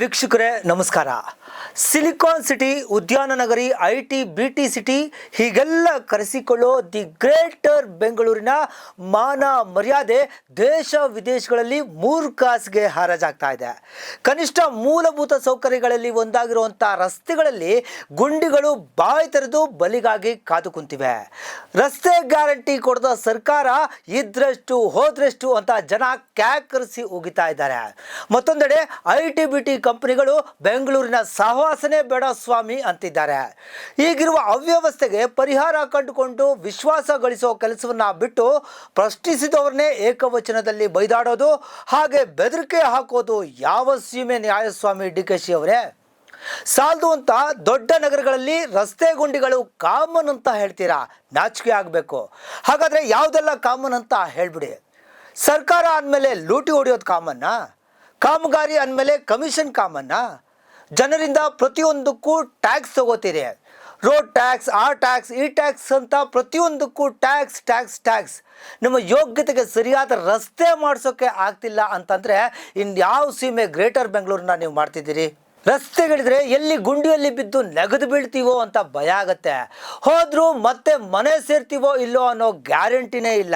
ವೀಕ್ಷಕರೇ, ನಮಸ್ಕಾರ. Silicon city, ಉದ್ಯಾನ ನಗರಿ, I T, B T city, ಹೀಗೆಲ್ಲ ಕರೆಸಿಕೊಳ್ಳೋ ದಿ ಗ್ರೇಟರ್ ಬೆಂಗಳೂರಿನ ಮಾನ ಮರ್ಯಾದೆ ದೇಶ ವಿದೇಶಗಳಲ್ಲಿ ಮೂರು ಕಾಸಿಗೆ ಹರಾಜಾಗ್ತಾ ಇದೆ. ಕನಿಷ್ಠ ಮೂಲಭೂತ ಸೌಕರ್ಯಗಳಲ್ಲಿ ಒಂದಾಗಿರುವಂಥ ರಸ್ತೆಗಳಲ್ಲಿ ಗುಂಡಿಗಳು ಬಾಯಿ ತೆರೆದು ಬಲಿಗಾಗಿ ಕಾದು ಕುಂತಿವೆ. ರಸ್ತೆ ಗ್ಯಾರಂಟಿ ಕೊಡದ ಸರ್ಕಾರ ಇದ್ರಷ್ಟು ಹೋದ್ರಷ್ಟು ಅಂತ ಜನ ಕ್ಯಾಕರಿಸಿ ಉಗಿತಾ ಇದ್ದಾರೆ. ಮತ್ತೊಂದೆಡೆ ಐ ಟಿ, ಬಿ ಟಿ ಕಂಪನಿಗಳು ಬೆಂಗಳೂರಿನ ಸಹವಾಸನೇ ಬೇಡ ಸ್ವಾಮಿ ಅಂತಿದ್ದಾರೆ. ಈಗಿರುವ ಅವ್ಯವಸ್ಥೆಗೆ ಪರಿಹಾರ ಕಂಡುಕೊಂಡು ವಿಶ್ವಾಸ ಗಳಿಸೋ ಕೆಲಸವನ್ನ ಬಿಟ್ಟು ಪ್ರಶ್ನಿಸಿದವ್ರನ್ನೇ ಏಕವಚನದಲ್ಲಿ ಬೈದಾಡೋದು, ಹಾಗೆ ಬೆದರಿಕೆ ಹಾಕೋದು ಯಾವ ಸೀಮೆ ನ್ಯಾಯಸ್ವಾಮಿ ಡಿ ಕೆ ಶಿ ಅವರೇ? ಸಾಲದು ಅಂತ ದೊಡ್ಡ ನಗರಗಳಲ್ಲಿ ರಸ್ತೆ ಗುಂಡಿಗಳು ಕಾಮನ್ ಅಂತ ಹೇಳ್ತೀರಾ? ನಾಚಿಕೆ ಆಗಬೇಕು. ಹಾಗಾದರೆ ಯಾವುದೆಲ್ಲ ಕಾಮನ್ ಅಂತ ಹೇಳ್ಬಿಡಿ. ಸರ್ಕಾರ ಅಂದಮೇಲೆ ಲೂಟಿ ಹೊಡೆಯೋದು ಕಾಮನ್ನ? ಕಾಮಗಾರಿ ಅಂದಮೇಲೆ ಕಮಿಷನ್ ಕಾಮನ್ನ ಜನರಿಂದ ಪ್ರತಿಯೊಂದಕ್ಕೂ ಟ್ಯಾಕ್ಸ್ ತಗೋತೀರಿ. ರೋಡ್ ಟ್ಯಾಕ್ಸ್ ಆ ಟ್ಯಾಕ್ಸ್ ಈ ಟ್ಯಾಕ್ಸ್ ಅಂತ ಪ್ರತಿಯೊಂದಕ್ಕೂ ಟ್ಯಾಕ್ಸ್ ಟ್ಯಾಕ್ಸ್ ಟ್ಯಾಕ್ಸ್ ನಮ್ಮ ಯೋಗ್ಯತೆಗೆ ಸರಿಯಾದ ರಸ್ತೆ ಮಾಡಿಸೋಕ್ಕೆ ಆಗ್ತಿಲ್ಲ ಅಂತಂದರೆ ಇನ್ಯಾವ ಸೀಮೆ ಗ್ರೇಟರ್ ಬೆಂಗಳೂರನ್ನ ನೀವು ಮಾಡ್ತಿದ್ದೀರಿ? ರಸ್ತೆಗಳಿದ್ರೆ ಎಲ್ಲಿ ಗುಂಡಿಯಲ್ಲಿ ಬಿದ್ದು ನೆಗೆದು ಬೀಳ್ತೀವೋ ಅಂತ ಭಯ ಆಗತ್ತೆ. ಹೋದ್ರೂ ಮತ್ತೆ ಮನೆ ಸೇರ್ತೀವೋ ಇಲ್ಲೋ ಅನ್ನೋ ಗ್ಯಾರಂಟಿನೇ ಇಲ್ಲ.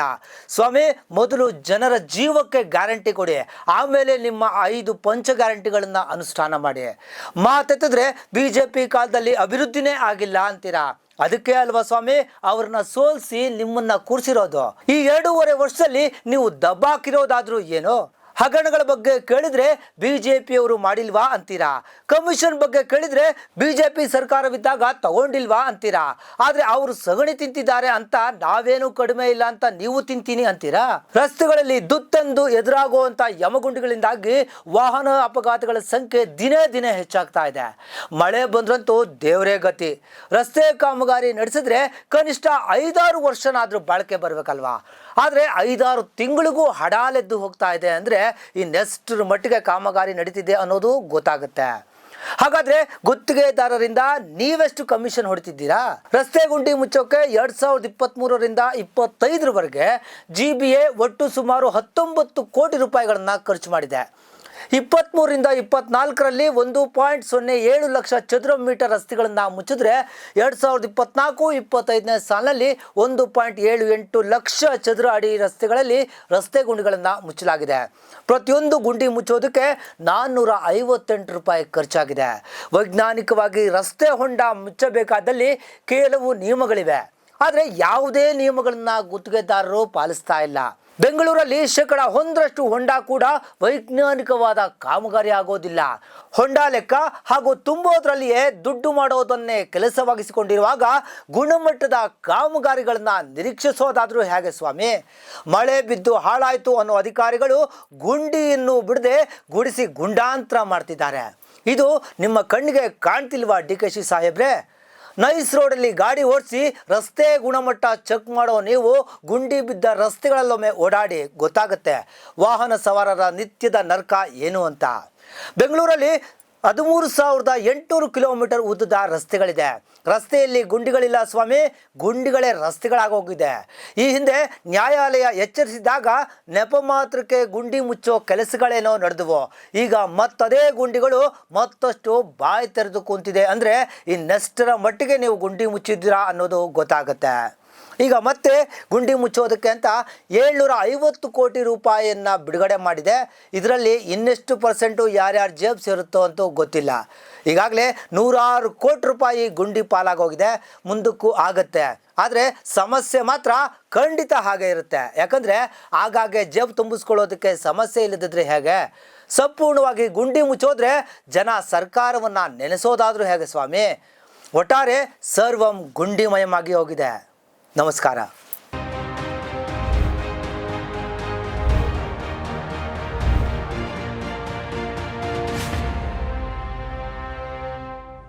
ಸ್ವಾಮಿ, ಮೊದಲು ಜನರ ಜೀವಕ್ಕೆ ಗ್ಯಾರಂಟಿ ಕೊಡಿ. ಆಮೇಲೆ ನಿಮ್ಮ ಐದು ಪಂಚ ಗ್ಯಾರಂಟಿಗಳನ್ನು ಅನುಷ್ಠಾನ ಮಾಡಿ. ಮಾತೆತ್ತಿದ್ರೆ ಬಿ ಜೆ ಪಿ ಕಾಲದಲ್ಲಿ ಅಭಿವೃದ್ಧಿನೇ ಆಗಿಲ್ಲ ಅಂತೀರಾ? ಅದಕ್ಕೆ ಅಲ್ವಾ ಸ್ವಾಮಿ? ಅವ್ರನ್ನ ಸೋಲಿಸಿ ನಿಮ್ಮನ್ನ ಕೂರಿಸಿರೋದು. ಈ ಎರಡೂವರೆ ವರ್ಷದಲ್ಲಿ ನೀವು ದಬ್ಬಾಕಿರೋದಾದ್ರೂ ಏನು? ಹಗರಣಗಳ ಬಗ್ಗೆ ಕೇಳಿದ್ರೆ ಬಿಜೆಪಿಯವರು ಮಾಡಿಲ್ವಾ ಅಂತೀರಾ? ಕಮಿಷನ್ ಬಗ್ಗೆ ಕೇಳಿದ್ರೆ ಬಿಜೆಪಿ ಸರ್ಕಾರವಿದ್ದಾಗ ತಗೊಂಡಿಲ್ವಾ ಅಂತೀರಾ? ಆದ್ರೆ ಅವರು ಸಗಣಿ ತಿಂತಿದ್ದಾರೆ ಅಂತ ನಾವೇನು ಕಡಿಮೆ ಇಲ್ಲ ಅಂತ ನೀವು ತಿಂತೀನಿ ಅಂತೀರಾ? ರಸ್ತೆಗಳಲ್ಲಿ ದುತ್ತಂದು ಎದುರಾಗುವಂತ ಯಮಗುಂಡಿಗಳಿಂದಾಗಿ ವಾಹನ ಅಪಘಾತಗಳ ಸಂಖ್ಯೆ ದಿನೇ ದಿನೇ ಹೆಚ್ಚಾಗ್ತಾ ಇದೆ. ಮಳೆ ಬಂದ್ರಂತೂ ದೇವರೇ ಗತಿ. ರಸ್ತೆ ಕಾಮಗಾರಿ ನಡೆಸಿದ್ರೆ ಕನಿಷ್ಠ ಐದಾರು ವರ್ಷನಾದ್ರೂ ಬಾಳಿಕೆ ಬರ್ಬೇಕಲ್ವಾ? ಆದರೆ ಐದಾರು ತಿಂಗಳಿಗೂ ಹಡಾಲೆದ್ದು ಹೋಗ್ತಾ ಇದೆ ಅಂದರೆ ಇನ್ನೆಷ್ಟರ ಮಟ್ಟಿಗೆ ಕಾಮಗಾರಿ ನಡೀತಿದೆ ಅನ್ನೋದು ಗೊತ್ತಾಗುತ್ತೆ. ಹಾಗಾದ್ರೆ ಗುತ್ತಿಗೆದಾರರಿಂದ ನೀವೆಷ್ಟು ಕಮಿಷನ್ ಹೊಡಿತಿದ್ದೀರಾ? ರಸ್ತೆ ಗುಂಡಿ ಮುಚ್ಚೋಕೆ ಎರಡ್ ಸಾವಿರದ ಇಪ್ಪತ್ತ್ ಮೂರರಿಂದ ಇಪ್ಪತ್ತೈದರವರೆಗೆ ಜಿ ಬಿ ಎ ಒಟ್ಟು ಸುಮಾರು ಹತ್ತೊಂಬತ್ತು ಕೋಟಿ ರೂಪಾಯಿಗಳನ್ನ ಖರ್ಚು ಮಾಡಿದೆ. ಇಪ್ಪತ್ತ್ಮೂರಿಂದ ಇಪ್ಪತ್ನಾಲ್ಕರಲ್ಲಿ ಒಂದು ಪಾಯಿಂಟ್ ಸೊನ್ನೆ ಏಳು ಲಕ್ಷ ಚದುರ ಮೀಟರ್ ರಸ್ತೆಗಳನ್ನು ಮುಚ್ಚಿದ್ರೆ ಎರಡು ಸಾವಿರದ ಇಪ್ಪತ್ನಾಲ್ಕು, ಇಪ್ಪತ್ತೈದನೇ ಸಾಲಿನಲ್ಲಿ ಒಂದು ಪಾಯಿಂಟ್ ಏಳು ಎಂಟು ಲಕ್ಷ ಚದುರ ಅಡಿ ರಸ್ತೆಗಳಲ್ಲಿ ರಸ್ತೆ ಗುಂಡಿಗಳನ್ನು ಮುಚ್ಚಲಾಗಿದೆ. ಪ್ರತಿಯೊಂದು ಗುಂಡಿ ಮುಚ್ಚೋದಕ್ಕೆ ನಾನ್ನೂರ ಐವತ್ತೆಂಟು ರೂಪಾಯಿ ಖರ್ಚಾಗಿದೆ. ವೈಜ್ಞಾನಿಕವಾಗಿ ರಸ್ತೆ ಹೊಂಡ ಮುಚ್ಚಬೇಕಾದಲ್ಲಿ ಕೆಲವು ನಿಯಮಗಳಿವೆ. ಆದರೆ ಯಾವುದೇ ನಿಯಮಗಳನ್ನು ಗುತ್ತಿಗೆದಾರರು ಪಾಲಿಸ್ತಾ ಇಲ್ಲ. ಬೆಂಗಳೂರಲ್ಲಿ ಶೇಕಡ ಒಂದರಷ್ಟು ಹೊಂಡ ಕೂಡ ವೈಜ್ಞಾನಿಕವಾದ ಕಾಮಗಾರಿ ಆಗೋದಿಲ್ಲ. ಹೊಂಡ ಲೆಕ್ಕ ಹಾಗೂ ತುಂಬೋದ್ರಲ್ಲಿಯೇ ದುಡ್ಡು ಮಾಡೋದನ್ನೇ ಕೆಲಸವಾಗಿಸಿಕೊಂಡಿರುವಾಗ ಗುಣಮಟ್ಟದ ಕಾಮಗಾರಿಗಳನ್ನ ನಿರೀಕ್ಷಿಸೋದಾದರೂ ಹೇಗೆ ಸ್ವಾಮಿ? ಮಳೆ ಬಿದ್ದು ಹಾಳಾಯಿತು ಅನ್ನೋ ಅಧಿಕಾರಿಗಳು ಗುಂಡಿಯನ್ನು ಬಿಡದೆ ಗುಡಿಸಿ ಗುಂಡಾಂತರ ಮಾಡ್ತಿದ್ದಾರೆ. ಇದು ನಿಮ್ಮ ಕಣ್ಣಿಗೆ ಕಾಣ್ತಿಲ್ವಾ ಡಿ ಕೆ ಶಿ ಸಾಹೇಬ್ರೆ? ನೈಸ್ ರೋಡಲ್ಲಿ ಗಾಡಿ ಓಡಿಸಿ ರಸ್ತೆ ಗುಣಮಟ್ಟ ಚೆಕ್ ಮಾಡೋ ನೀವು ಗುಂಡಿ ಬಿದ್ದ ರಸ್ತೆಗಳಲ್ಲೊಮ್ಮೆ ಓಡಾಡಿ ಗೊತ್ತಾಗುತ್ತೆ. ವಾಹನ ಸವಾರರ ನಿತ್ಯದ ನರ್ಕ ಏನು ಅಂತ. ಬೆಂಗಳೂರಲ್ಲಿ ಹದಿಮೂರು ಸಾವಿರದ ಎಂಟುನೂರು ಕಿಲೋಮೀಟರ್ ಉದ್ದದ ರಸ್ತೆಗಳಿದೆ. ರಸ್ತೆಯಲ್ಲಿ ಗುಂಡಿಗಳಿಲ್ಲ ಸ್ವಾಮಿ, ಗುಂಡಿಗಳೇ ರಸ್ತೆಗಳಾಗೋಗಿದೆ. ಈ ಹಿಂದೆ ನ್ಯಾಯಾಲಯ ಎಚ್ಚರಿಸಿದಾಗ ನೆಪ ಮಾತ್ರಕ್ಕೆ ಗುಂಡಿ ಮುಚ್ಚೋ ಕೆಲಸಗಳೇನೋ ನಡೆದವು. ಈಗ ಮತ್ತದೇ ಗುಂಡಿಗಳು ಮತ್ತಷ್ಟು ಬಾಯಿ ತೆರೆದು ಕುಂತಿದೆ. ಅಂದರೆ ನೆಷ್ಟರ ಮಟ್ಟಿಗೆ ನೀವು ಗುಂಡಿ ಮುಚ್ಚಿದ್ದೀರಾ ಅನ್ನೋದು ಗೊತ್ತಾಗುತ್ತೆ. ಈಗ ಮತ್ತೆ ಗುಂಡಿ ಮುಚ್ಚೋದಕ್ಕೆ ಅಂತ ಏಳ್ನೂರ ಐವತ್ತು ಕೋಟಿ ರೂಪಾಯಿಯನ್ನು ಬಿಡುಗಡೆ ಮಾಡಿದೆ. ಇದರಲ್ಲಿ ಇನ್ನೆಷ್ಟು ಪರ್ಸೆಂಟು ಯಾರ್ಯಾರು ಜೇಬ್ ಸೇರುತ್ತೋ ಅಂತೂ ಗೊತ್ತಿಲ್ಲ. ಈಗಾಗಲೇ ನೂರಾರು ಕೋಟಿ ರೂಪಾಯಿ ಗುಂಡಿ ಪಾಲಾಗೋಗಿದೆ. ಮುಂದಕ್ಕೂ ಆಗತ್ತೆ. ಆದರೆ ಸಮಸ್ಯೆ ಮಾತ್ರ ಖಂಡಿತ ಹಾಗೆ ಇರುತ್ತೆ. ಯಾಕಂದರೆ ಆಗಾಗ್ಗೆ ಜೇಬ್ ತುಂಬಿಸ್ಕೊಳ್ಳೋದಕ್ಕೆ ಸಮಸ್ಯೆ ಇಲ್ಲದಿದ್ರೆ ಹೇಗೆ? ಸಂಪೂರ್ಣವಾಗಿ ಗುಂಡಿ ಮುಚ್ಚೋದ್ರೆ ಜನ ಸರ್ಕಾರವನ್ನು ನೆನೆಸೋದಾದರೂ ಹೇಗೆ ಸ್ವಾಮಿ? ಒಟ್ಟಾರೆ ಸರ್ವಂ ಗುಂಡಿಮಯಮಾಗಿ ಹೋಗಿದೆ. ನಮಸ್ಕಾರ.